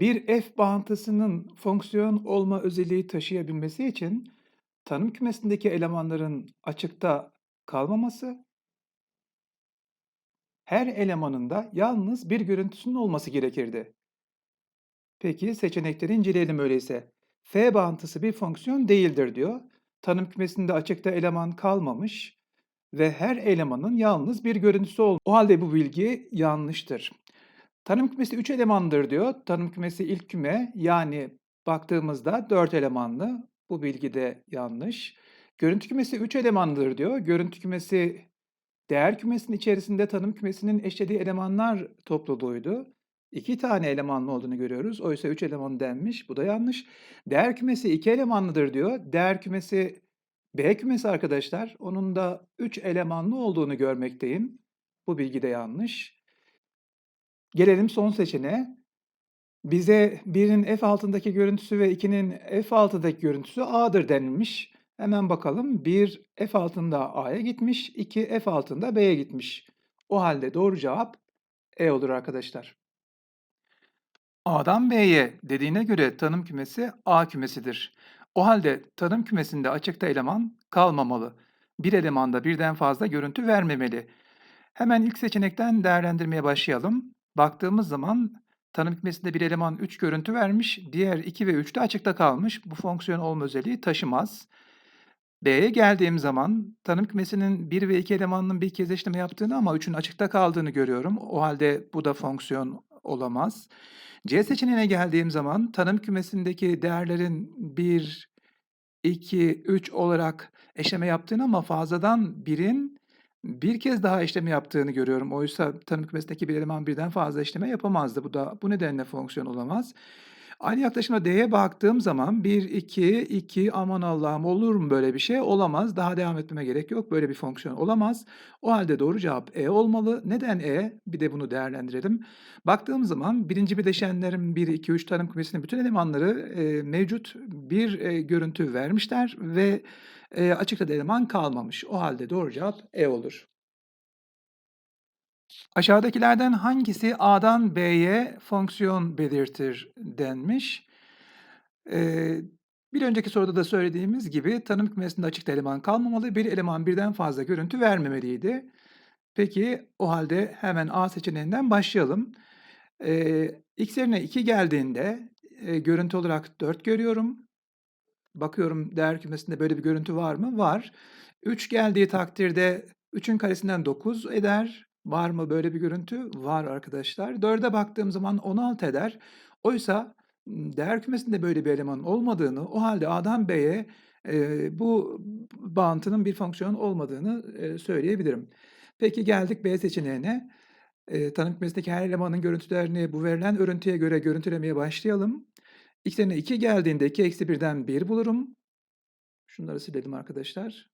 Bir f bağıntısının fonksiyon olma özelliği taşıyabilmesi için tanım kümesindeki elemanların açıkta kalmaması her elemanın da yalnız bir görüntüsünün olması gerekirdi. Peki seçenekleri inceleyelim öyleyse. F bağıntısı bir fonksiyon değildir diyor. Tanım kümesinde açıkta eleman kalmamış ve her elemanın yalnız bir görüntüsü ol. O halde bu bilgi yanlıştır. Tanım kümesi 3 elemandır diyor. Tanım kümesi ilk küme yani baktığımızda 4 elemanlı. Bu bilgi de yanlış. Görüntü kümesi 3 elemandır diyor. Görüntü kümesi değer kümesinin içerisinde tanım kümesinin eşlediği elemanlar topluluğuydu. 2 tane elemanlı olduğunu görüyoruz. Oysa 3 eleman denmiş. Bu da yanlış. Değer kümesi 2 elemanlıdır diyor. Değer kümesi B kümesi arkadaşlar. Onun da 3 elemanlı olduğunu görmekteyim. Bu bilgi de yanlış. Gelelim son seçeneğe. Bize 1'in f altındaki görüntüsü ve 2'nin f altındaki görüntüsü a'dır denilmiş. Hemen bakalım. 1 f altında a'ya gitmiş, 2 f altında b'ye gitmiş. O halde doğru cevap e olur arkadaşlar. A'dan B'ye dediğine göre tanım kümesi A kümesidir. O halde tanım kümesinde açıkta eleman kalmamalı. Bir elemanda birden fazla görüntü vermemeli. Hemen ilk seçenekten değerlendirmeye başlayalım. Baktığımız zaman tanım kümesinde bir eleman 3 görüntü vermiş, diğer 2 ve 3 de açıkta kalmış. Bu fonksiyon olma özelliği taşımaz. B'ye geldiğim zaman tanım kümesinin 1 ve 2 elemanının bir kez eşleme yaptığını ama 3'ün açıkta kaldığını görüyorum. O halde bu da fonksiyon olamaz. C seçeneğine geldiğim zaman tanım kümesindeki değerlerin 1, 2, 3 olarak eşleme yaptığını ama fazladan 1'in bir kez daha işlemi yaptığını görüyorum. Oysa tanım kümesindeki bir eleman birden fazla işleme yapamazdı. Bu da bu nedenle fonksiyon olamaz. Aynı yaklaşımda D'ye baktığım zaman 1, 2, 2 aman Allah'ım olur mu böyle bir şey? Olamaz. Daha devam etmeme gerek yok. Böyle bir fonksiyon olamaz. O halde doğru cevap E olmalı. Neden E? Bir de bunu değerlendirelim. Baktığım zaman birinci bileşenlerin 1, 2, 3 tanım kümesinin bütün elemanları e, mevcut bir e, görüntü vermişler ve e, açıkta eleman kalmamış. O halde doğru cevap E olur. Aşağıdakilerden hangisi A'dan B'ye fonksiyon belirtir denmiş. Ee, bir önceki soruda da söylediğimiz gibi tanım kümesinde açıkta eleman kalmamalı, bir eleman birden fazla görüntü vermemeliydi. Peki o halde hemen A seçeneğinden başlayalım. Ee, x yerine 2 geldiğinde e, görüntü olarak 4 görüyorum. Bakıyorum değer kümesinde böyle bir görüntü var mı? Var. 3 geldiği takdirde 3'ün karesinden 9 eder. Var mı böyle bir görüntü? Var arkadaşlar. 4'e baktığım zaman 16 eder. Oysa değer kümesinde böyle bir elemanın olmadığını, o halde A'dan B'ye e, bu bağıntının bir fonksiyon olmadığını e, söyleyebilirim. Peki geldik B seçeneğine. E, tanım kümesindeki her elemanın görüntülerini bu verilen örüntüye göre görüntülemeye başlayalım. X yerine 2 geldiğinde 2 eksi 1'den 1 bulurum. Şunları silelim arkadaşlar.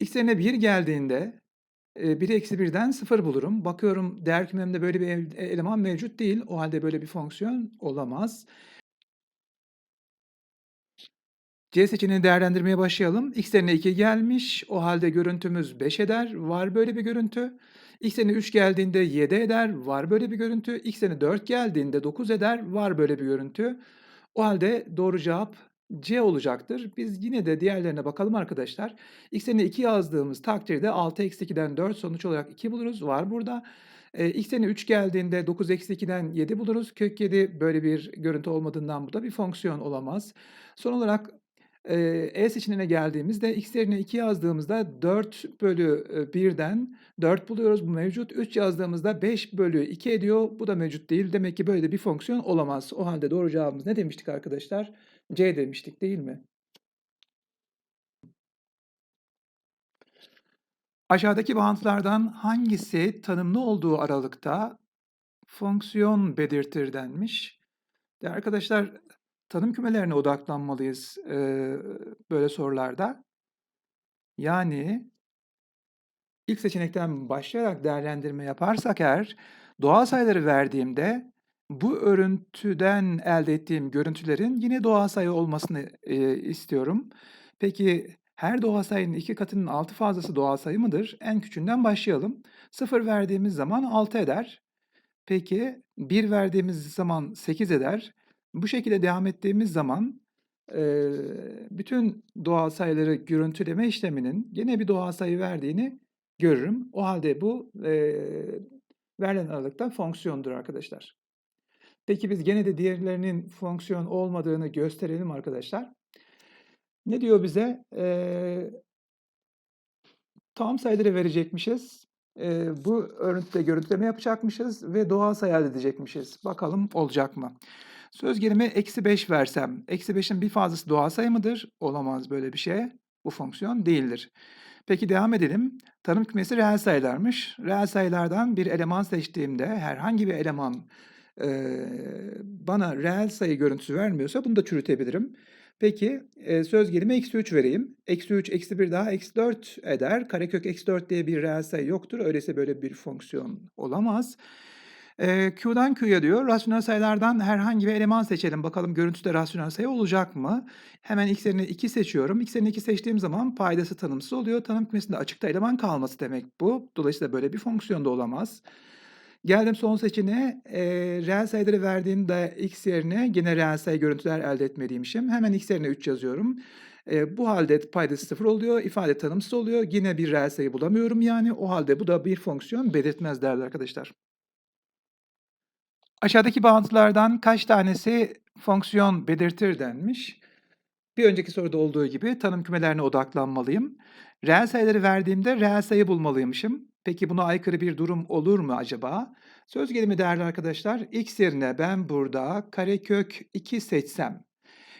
X yerine 1 geldiğinde e, 1 eksi 1'den 0 bulurum. Bakıyorum değer kümemde böyle bir e, eleman mevcut değil. O halde böyle bir fonksiyon olamaz. C seçeneğini değerlendirmeye başlayalım. X yerine 2 gelmiş. O halde görüntümüz 5 eder. Var böyle bir görüntü. X yerine 3 geldiğinde 7 eder. Var böyle bir görüntü. X yerine 4 geldiğinde 9 eder. Var böyle bir görüntü. O halde doğru cevap C olacaktır. Biz yine de diğerlerine bakalım arkadaşlar. X yerine 2 yazdığımız takdirde 6 eksi 2'den 4 sonuç olarak 2 buluruz. Var burada. E, x yerine 3 geldiğinde 9 eksi 2'den 7 buluruz. Kök 7 böyle bir görüntü olmadığından bu da bir fonksiyon olamaz. Son olarak e seçeneğine geldiğimizde x yerine 2 yazdığımızda 4 bölü 1'den 4 buluyoruz. Bu mevcut. 3 yazdığımızda 5 bölü 2 ediyor. Bu da mevcut değil. Demek ki böyle bir fonksiyon olamaz. O halde doğru cevabımız ne demiştik arkadaşlar? C demiştik değil mi? Aşağıdaki bağıntılardan hangisi tanımlı olduğu aralıkta fonksiyon belirtir denmiş. De arkadaşlar tanım kümelerine odaklanmalıyız e, böyle sorularda. Yani ilk seçenekten başlayarak değerlendirme yaparsak eğer doğal sayıları verdiğimde bu örüntüden elde ettiğim görüntülerin yine doğal sayı olmasını e, istiyorum. Peki her doğal sayının iki katının 6 fazlası doğal sayı mıdır? En küçüğünden başlayalım. 0 verdiğimiz zaman 6 eder. Peki 1 verdiğimiz zaman 8 eder. Bu şekilde devam ettiğimiz zaman, eee, bütün doğal sayıları görüntüleme işleminin gene bir doğal sayı verdiğini görürüm. O halde bu, eee, verilen aralıkta fonksiyondur arkadaşlar. Peki biz gene de diğerlerinin fonksiyon olmadığını gösterelim arkadaşlar. Ne diyor bize? Eee tam sayıları verecekmişiz. Eee, bu örüntüde görüntüleme yapacakmışız ve doğal sayı edecekmişiz. Bakalım olacak mı? Söz gelimi eksi 5 versem, eksi 5'in bir fazlası doğal sayı mıdır? Olamaz böyle bir şey. Bu fonksiyon değildir. Peki devam edelim. Tanım kümesi reel sayılarmış. Reel sayılardan bir eleman seçtiğimde herhangi bir eleman eee, bana reel sayı görüntüsü vermiyorsa bunu da çürütebilirim. Peki eee, söz gelimi eksi 3 vereyim. Eksi 3 eksi 1 daha eksi 4 eder. Karekök eksi 4 diye bir reel sayı yoktur. Öyleyse böyle bir fonksiyon olamaz. Eee, Q'dan Q'ya diyor. Rasyonel sayılardan herhangi bir eleman seçelim. Bakalım görüntüde rasyonel sayı olacak mı? Hemen x yerine 2 seçiyorum. X yerine 2 seçtiğim zaman paydası tanımsız oluyor. Tanım kümesinde açıkta eleman kalması demek bu. Dolayısıyla böyle bir fonksiyon da olamaz. Geldim son seçeneğe. Eee, reel sayıları verdiğimde x yerine gene reel sayı görüntüler elde etmeliymişim. Hemen x yerine 3 yazıyorum. Eee, bu halde paydası 0 oluyor. ifade tanımsız oluyor. Yine bir reel sayı bulamıyorum yani. O halde bu da bir fonksiyon belirtmez değerli arkadaşlar. Aşağıdaki bağıntılardan kaç tanesi fonksiyon belirtir denmiş. Bir önceki soruda olduğu gibi tanım kümelerine odaklanmalıyım. Reel sayıları verdiğimde reel sayı bulmalıymışım. Peki buna aykırı bir durum olur mu acaba? Söz gelimi değerli arkadaşlar, x yerine ben burada karekök 2 seçsem,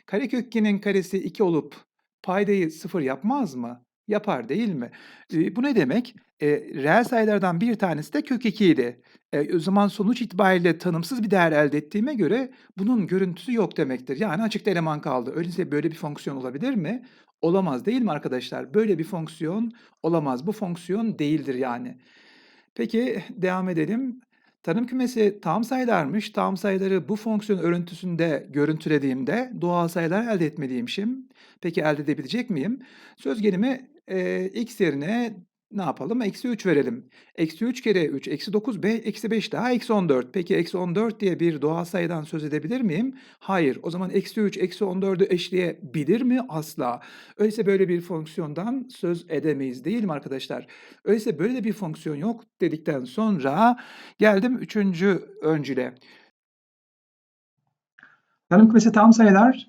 karekök 2'nin karesi 2 olup paydayı 0 yapmaz mı? Yapar değil mi? Bu ne demek? Eee, reel sayılardan bir tanesi de kök 2 idi. Eee, o zaman sonuç itibariyle tanımsız bir değer elde ettiğime göre bunun görüntüsü yok demektir. Yani açıkta eleman kaldı. Öyleyse böyle bir fonksiyon olabilir mi? Olamaz değil mi arkadaşlar? Böyle bir fonksiyon olamaz. Bu fonksiyon değildir yani. Peki devam edelim. Tanım kümesi tam sayılarmış. Tam sayıları bu fonksiyon örüntüsünde görüntülediğimde doğal sayılar elde etmeliymişim. Peki elde edebilecek miyim? Söz gelimi eee, x yerine ne yapalım? Eksi 3 verelim. Eksi 3 kere 3, eksi 9, be, eksi 5 daha eksi 14. Peki eksi 14 diye bir doğal sayıdan söz edebilir miyim? Hayır. O zaman eksi 3, eksi 14'ü eşleyebilir mi? Asla. Öyleyse böyle bir fonksiyondan söz edemeyiz değil mi arkadaşlar? Öyleyse böyle de bir fonksiyon yok dedikten sonra geldim üçüncü öncüle. Tanım kümesi tam sayılar,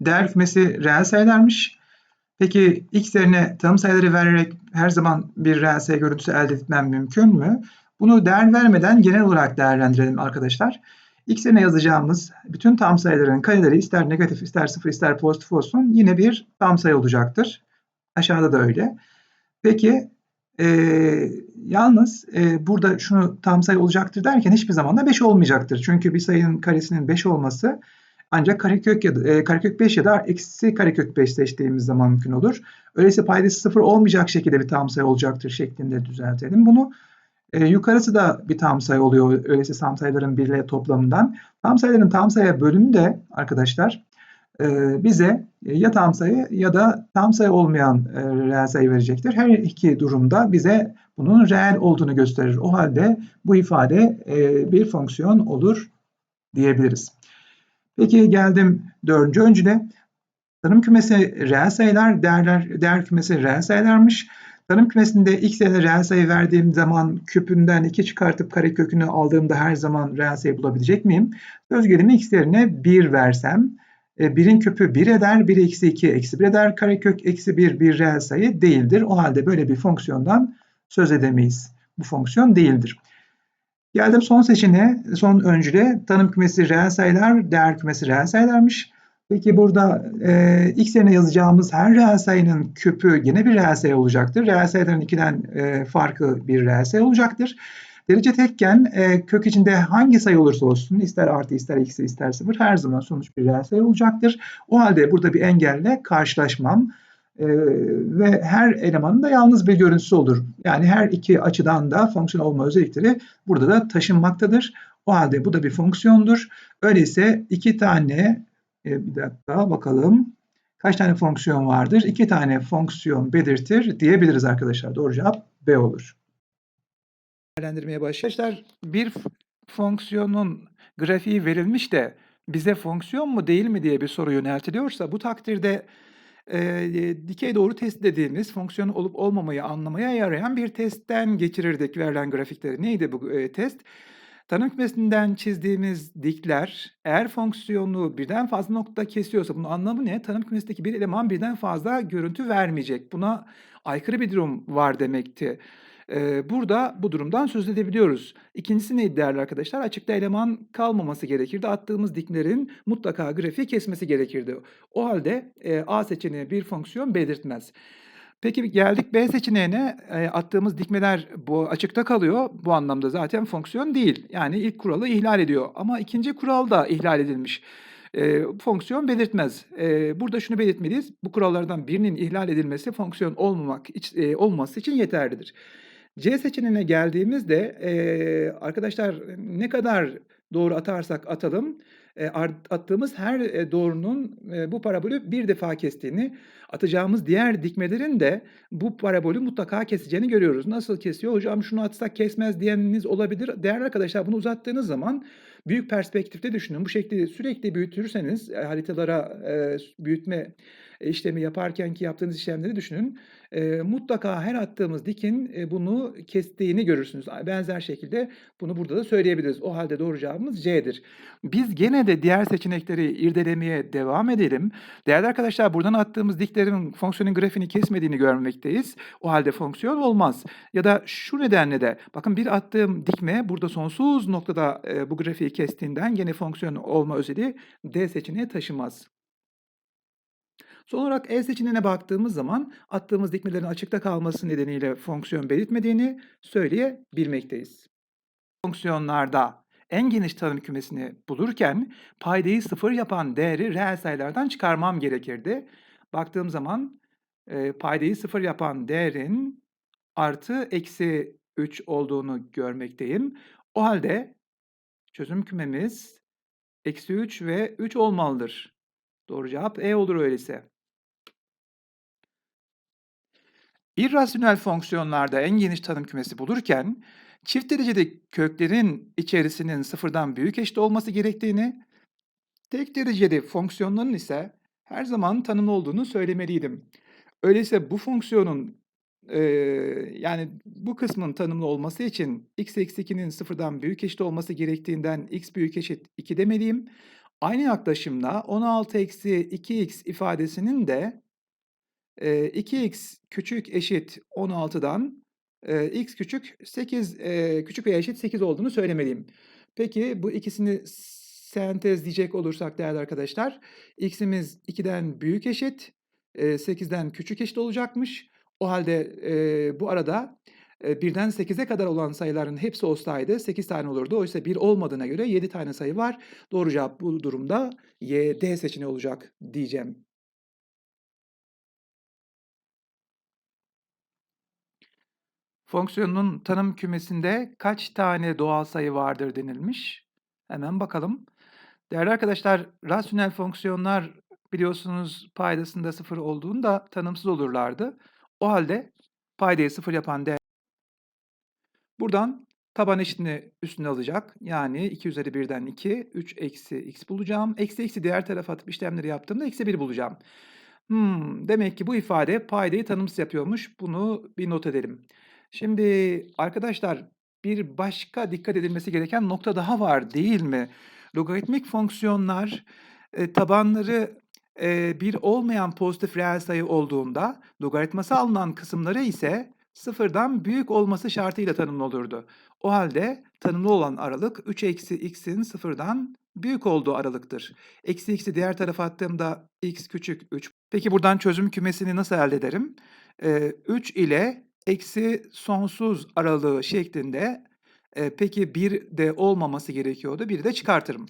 değer kümesi reel sayılarmış. Peki x yerine tanım sayıları vererek her zaman bir sayı görüntüsü elde etmem mümkün mü? Bunu değer vermeden genel olarak değerlendirelim arkadaşlar. x yerine yazacağımız bütün tam sayıların kareleri ister negatif, ister sıfır, ister pozitif olsun yine bir tam sayı olacaktır. Aşağıda da öyle. Peki e, yalnız e, burada şunu tam sayı olacaktır derken hiçbir zaman da 5 olmayacaktır. Çünkü bir sayının karesinin 5 olması ancak karekök ya da, e, karekök 5 ya da eksi karekök 5 seçtiğimiz zaman mümkün olur. Öyleyse paydası 0 olmayacak şekilde bir tam sayı olacaktır şeklinde düzeltelim bunu. E, yukarısı da bir tam sayı oluyor öyleyse tam sayıların birle toplamından. Tam sayıların tam sayıya bölümü de arkadaşlar e, bize ya tam sayı ya da tam sayı olmayan e, reel sayı verecektir. Her iki durumda bize bunun reel olduğunu gösterir. O halde bu ifade e, bir fonksiyon olur diyebiliriz. Peki geldim dördüncü öncüle. Tanım kümesi reel sayılar, değerler, değer kümesi reel sayılarmış. Tanım kümesinde x yerine reel sayı verdiğim zaman küpünden 2 çıkartıp karekökünü aldığımda her zaman reel sayı bulabilecek miyim? Söz gelimi x yerine 1 versem 1'in küpü 1 eder, 1 eksi 2 eksi 1 eder. Karekök eksi 1 bir reel sayı değildir. O halde böyle bir fonksiyondan söz edemeyiz. Bu fonksiyon değildir. Geldim son seçeneğe, son öncüle. Tanım kümesi reel sayılar, değer kümesi reel sayılarmış. Peki burada e, x yerine yazacağımız her reel sayının küpü yine bir reel sayı olacaktır. Reel sayıların ikiden e, farkı bir reel sayı olacaktır. Derece tekken e, kök içinde hangi sayı olursa olsun ister artı ister eksi ister sıfır her zaman sonuç bir reel sayı olacaktır. O halde burada bir engelle karşılaşmam e, ve her elemanın da yalnız bir görüntüsü olur. Yani her iki açıdan da fonksiyon olma özellikleri burada da taşınmaktadır. O halde bu da bir fonksiyondur. Öyleyse iki tane e, bir dakika bakalım. Kaç tane fonksiyon vardır? İki tane fonksiyon belirtir diyebiliriz arkadaşlar. Doğru cevap B olur. Değerlendirmeye başlayalım. Bir fonksiyonun grafiği verilmiş de bize fonksiyon mu değil mi diye bir soru yöneltiliyorsa bu takdirde, eee, dikey doğru testi dediğimiz fonksiyon olup olmamayı anlamaya yarayan bir testten geçirirdik verilen grafikleri. Neydi bu, eee, test? Tanım kümesinden çizdiğimiz dikler eğer fonksiyonu birden fazla noktada kesiyorsa bunun anlamı ne? Tanım kümesindeki bir eleman birden fazla görüntü vermeyecek. Buna aykırı bir durum var demekti. Burada bu durumdan söz edebiliyoruz. 2'ncisi neydi değerli arkadaşlar? Açıkta eleman kalmaması gerekirdi. Attığımız diklerin mutlaka grafiği kesmesi gerekirdi. O hâlde, eee, A seçeneği bir fonksiyon belirtmez. Peki geldik B seçeneğine. Attığımız dikmeler bu açıkta kalıyor. Bu anlamda zaten fonksiyon değil. Yani ilk kuralı ihlal ediyor ama 2'nci kural da ihlal edilmiş. Eee, fonksiyon belirtmez. Eee, burada şunu belirtmeliyiz. Bu kurallardan birinin ihlal edilmesi fonksiyon olmamak iç eee, olmaması için yeterlidir. C seçeneğine geldiğimizde, eee, arkadaşlar ne kadar doğru atarsak atalım, art attığımız her, eee, doğrunun, eee, bu parabolü bir defa kestiğini, atacağımız diğer dikmelerin de bu parabolü mutlaka keseceğini görüyoruz. Nasıl kesiyor? "Hocam şunu atsak kesmez." diyeniniz olabilir. Değerli arkadaşlar bunu uzattığınız zaman büyük perspektifte düşünün. Bu şekli sürekli büyütürseniz, eee, haritalara, eee, büyütme işlemi yaparkenki yaptığınız işlemleri düşünün. Eee, mutlaka her attığımız dikin, eee, bunu kestiğini görürsünüz. Benzer şekilde bunu burada da söyleyebiliriz. O hâlde doğru cevabımız C'dir. Biz gene de diğer seçenekleri irdelemeye devam edelim. Değerli arkadaşlar buradan attığımız diklerin fonksiyonun grafiğini kesmediğini görmekteyiz. O hâlde fonksiyon olmaz. Ya da şu nedenle de bakın bir attığım dikme burada sonsuz noktada, eee, bu grafiği kestiğinden gene fonksiyon olma özelliği D seçeneği taşımaz. Son olarak E seçeneğine baktığımız zaman attığımız dikmelerin açıkta kalması nedeniyle fonksiyon belirtmediğini söyleyebilmekteyiz. Fonksiyonlarda en geniş tanım kümesini bulurken paydayı 0 yapan değeri reel sayılardan çıkarmam gerekirdi. Baktığım zaman, eee, paydayı 0 yapan değerin artı eksi 3 olduğunu görmekteyim. O hâlde çözüm kümemiz eksi 3 ve 3 olmalıdır. Doğru cevap E olur öyleyse. İrrasyonel fonksiyonlarda en geniş tanım kümesi bulurken çift dereceli köklerin içerisinin sıfırdan büyük eşit olması gerektiğini, tek dereceli fonksiyonların ise her zaman tanımlı olduğunu söylemeliydim. Öyleyse bu fonksiyonun, eee, yani bu kısmın tanımlı olması için x eksi 2'nin sıfırdan büyük eşit olması gerektiğinden x büyük eşit 2 demeliyim. Aynı yaklaşımla 16 eksi 2x ifadesinin de, eee, 2x küçük eşit 16'dan, eee, x küçük 8, eee, küçük veya eşit 8 olduğunu söylemeliyim. Peki bu ikisini sentezleyecek olursak değerli arkadaşlar, x'imiz 2'den büyük eşit, eee, 8'den küçük eşit olacakmış. O hâlde, eee, bu arada, eee, 1'den 8'e kadar olan sayıların hepsi olsaydı 8 tane olurdu. Oysa 1 olmadığına göre 7 tane sayı var. Doğru cevap bu durumda Y, D seçeneği olacak diyeceğim. Fonksiyonun tanım kümesinde kaç tane doğal sayı vardır denilmiş. Hemen bakalım. Değerli arkadaşlar, rasyonel fonksiyonlar biliyorsunuz paydasında 0 olduğunda tanımsız olurlardı. O hâlde paydayı 0 yapan değer buradan taban eşitini üstüne alacak. Yani 2 üzeri 1'den 2, 3 eksi x bulacağım. Eksi eksi diğer tarafa atıp işlemleri yaptığımda eksi 1 bulacağım. Hımm, demek ki bu ifade paydayı tanımsız yapıyormuş. Bunu bir not edelim. Şimdi arkadaşlar bir başka dikkat edilmesi gereken nokta daha var değil mi? Logaritmik fonksiyonlar, eee, tabanları, eee, 1 olmayan pozitif reel sayı olduğunda logaritması alınan kısımları ise 0'dan büyük olması şartıyla tanımlı olurdu. O hâlde tanımlı olan aralık 3 eksi x'in 0'dan büyük olduğu aralıktır. Eksi x'i diğer tarafa attığımda x küçük 3. Peki buradan çözüm kümesini nasıl elde ederim? Eee, 3 ile eksi sonsuz aralığı şeklinde, eee, peki 1 de olmaması gerekiyordu. 1'i de çıkartırım.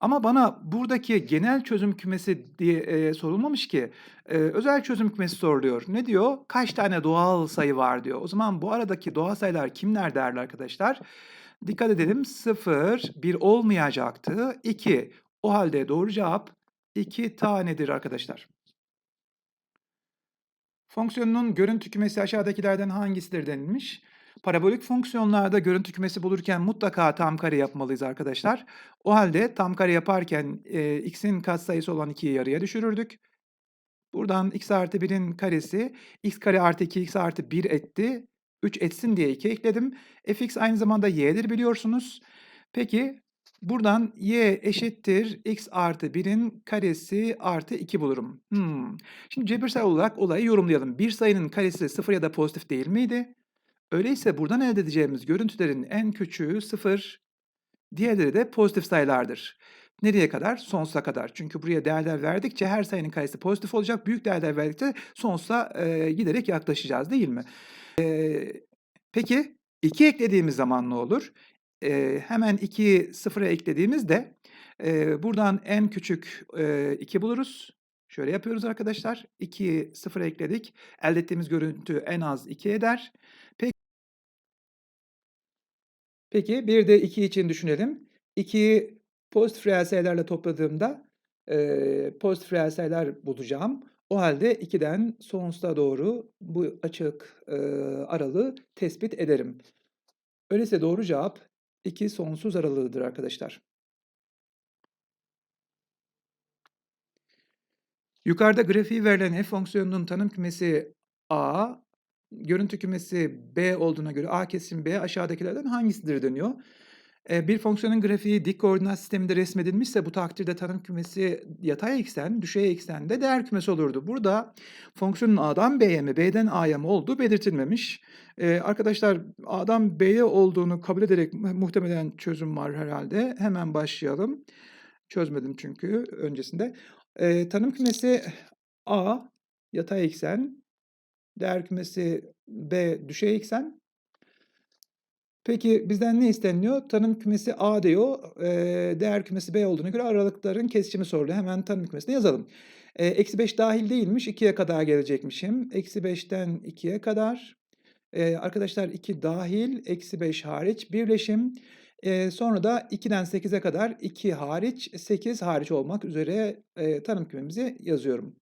Ama bana buradaki genel çözüm kümesi diye, eee, sorulmamış ki. Eee, özel çözüm kümesi soruluyor. Ne diyor? Kaç tane doğal sayı var diyor. O zaman bu aradaki doğal sayılar kimler değerli arkadaşlar? Dikkat edelim 0, 1 olmayacaktı. 2. O hâlde doğru cevap 2 tanedir arkadaşlar. Fonksiyonun görüntü kümesi aşağıdakilerden hangisidir denilmiş. Parabolik fonksiyonlarda görüntü kümesi bulurken mutlaka tam kare yapmalıyız arkadaşlar. O halde tam kare yaparken, eee, x'in katsayısı olan 2'yi yarıya düşürürdük. Buradan x artı 1'in karesi x kare artı 2x artı 1 etti. 3 etsin diye 2 ekledim. fx aynı zamanda y'dir biliyorsunuz. Peki buradan y eşittir x artı 1'in karesi artı 2 bulurum. Hımm. Şimdi cebirsel olarak olayı yorumlayalım. Bir sayının karesi 0 ya da pozitif değil miydi? Öyleyse buradan elde edeceğimiz görüntülerin en küçüğü 0, diğerleri de pozitif sayılardır. Nereye kadar? Sonsuza kadar. Çünkü buraya değerler verdikçe her sayının karesi pozitif olacak. Büyük değerler verdikçe sonsuza, eee, giderek yaklaşacağız, değil mi? Eee, peki 2 eklediğimiz zaman ne olur? Eee, hemen 2'yi 0'a eklediğimizde, eee, buradan en küçük, eee, 2 buluruz. Şöyle yapıyoruz arkadaşlar. 2'yi 0'a ekledik. Elde ettiğimiz görüntü en az 2 eder. Pek Peki bir de 2 için düşünelim. 2'yi pozitif reel sayılarla topladığımda, eee, pozitif reel sayılar bulacağım. O halde 2'den sonsuza doğru bu açık, eee, aralığı tespit ederim. Öyleyse doğru cevap 2 sonsuz aralığıdır arkadaşlar. Yukarıda grafiği verilen f fonksiyonunun tanım kümesi A, görüntü kümesi B olduğuna göre A kesişim B aşağıdakilerden hangisidir deniyor. Bir fonksiyonun grafiği dik koordinat sisteminde resmedilmişse bu takdirde tanım kümesi yatay eksen, düşey eksende değer kümesi olurdu. Burada fonksiyonun A'dan B'ye mi, B'den A'ya mı olduğu belirtilmemiş. Eee, arkadaşlar A'dan B'ye olduğunu kabul ederek mu muhtemelen çözüm var herhalde. Hemen başlayalım. Çözmedim çünkü öncesinde. Eee, tanım kümesi A yatay eksen, değer kümesi B düşey eksen. Peki bizden ne isteniliyor? Tanım kümesi A diyor, eee, değer kümesi B olduğuna göre aralıkların kesişimi soruluyor. Hemen tanım kümesini yazalım. Eee, eksi 5 dâhil değilmiş, 2'ye kadar gelecekmişim. Eksi 5'ten 2'ye kadar. Eee, arkadaşlar 2 dâhil, eksi 5 hariç birleşim. Eee, sonra da 2'den 8'e kadar 2 hariç, 8 hariç olmak üzere, eee, tanım kümemizi yazıyorum.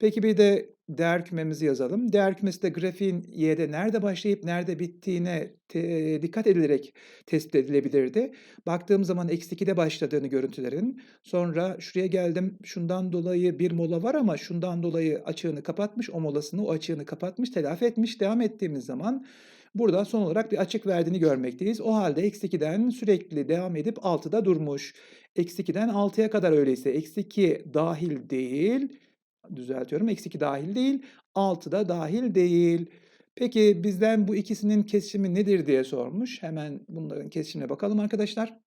Peki bir de değer kümemizi yazalım. Değer kümesi de grafiğin y'de nerede başlayıp nerede bittiğine te dikkat edilerek tespit edilebilirdi. Baktığım zaman eksi 2'de başladığını görüntülerin, sonra şuraya geldim, şundan dolayı bir mola var ama şundan dolayı açığını kapatmış, o molasını, o açığını kapatmış, telafi etmiş. Devam ettiğimiz zaman burada son olarak bir açık verdiğini görmekteyiz. O halde eksi 2'den sürekli devam edip 6'da durmuş. Eksi 2'den 6'ya kadar öyleyse eksi 2 dâhil değil, düzeltiyorum, eksi 2 dâhil değil, 6 da dâhil değil. Peki bizden bu ikisinin kesişimi nedir diye sormuş. Hemen bunların kesişimine bakalım arkadaşlar.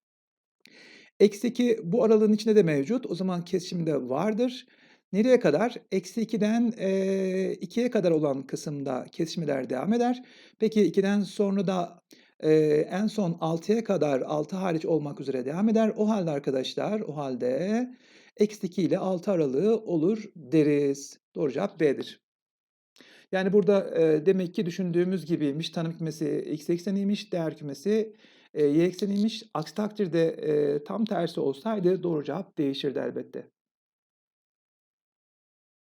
Eksi 2 bu aralığın içinde de mevcut. O zaman kesişimi de vardır. Nereye kadar? Eksi 2'den, eee, 2'ye kadar olan kısımda kesişmeler devam eder. Peki 2'den sonra da, eee, en son 6'ya kadar 6 hariç olmak üzere devam eder. O halde arkadaşlar, o halde eksi 2 ile 6 aralığı olur deriz. Doğru cevap B'dir. Yani burada, eee, demek ki düşündüğümüz gibiymiş. Tanım kümesi x ekseniymiş, değer kümesi, eee, y ekseniymiş. Aksi takdirde, eee, tam tersi olsaydı doğru cevap değişirdi elbette.